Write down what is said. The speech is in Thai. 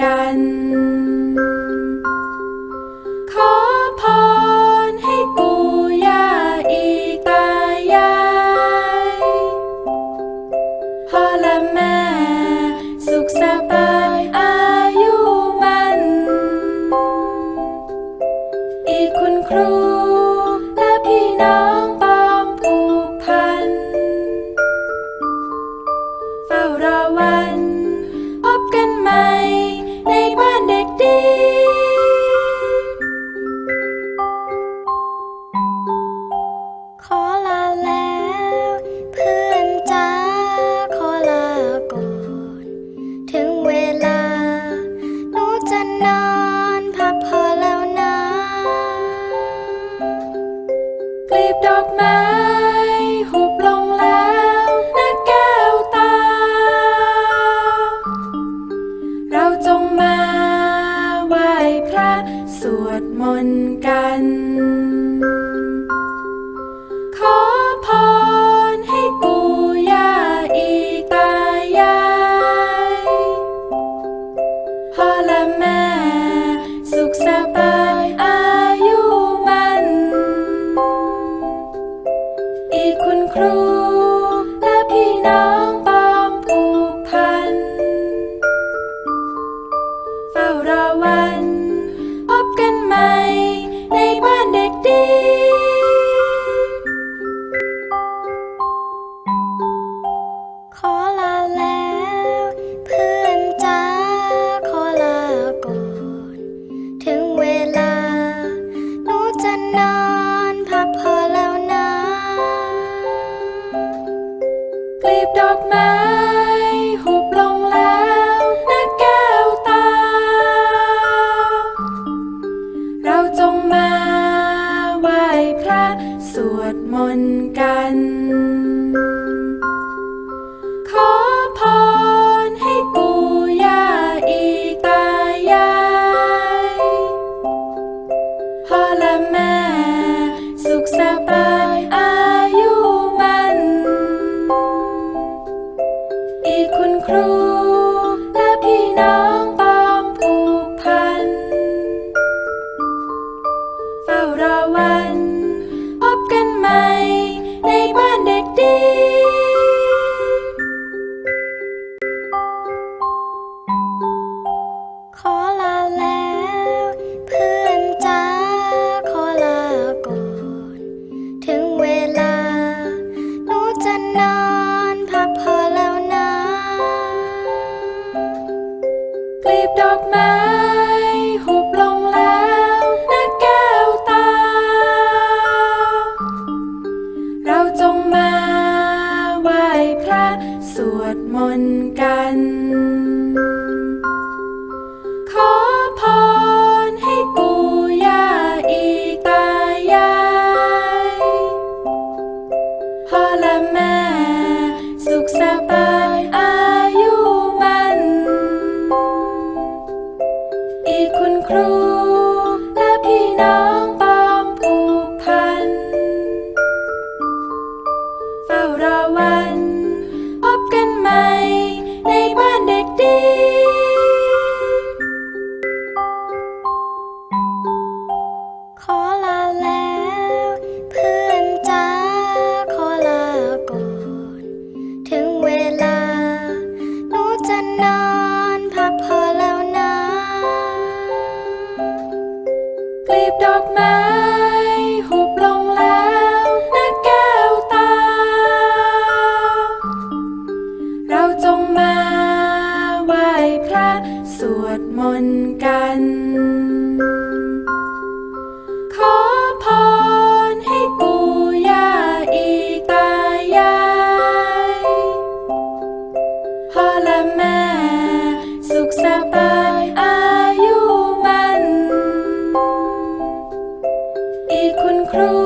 กัน dark man. ละวัน สวดมนต์กัน นกัน ขอพรให้ปู่ย่าอีตายายพ่อและแม่สุขสบาย กลีบดอกไม้หุบลงแล้วนะแก้วตา เราจงมาไหว้พระสวดมนต์กัน cruz.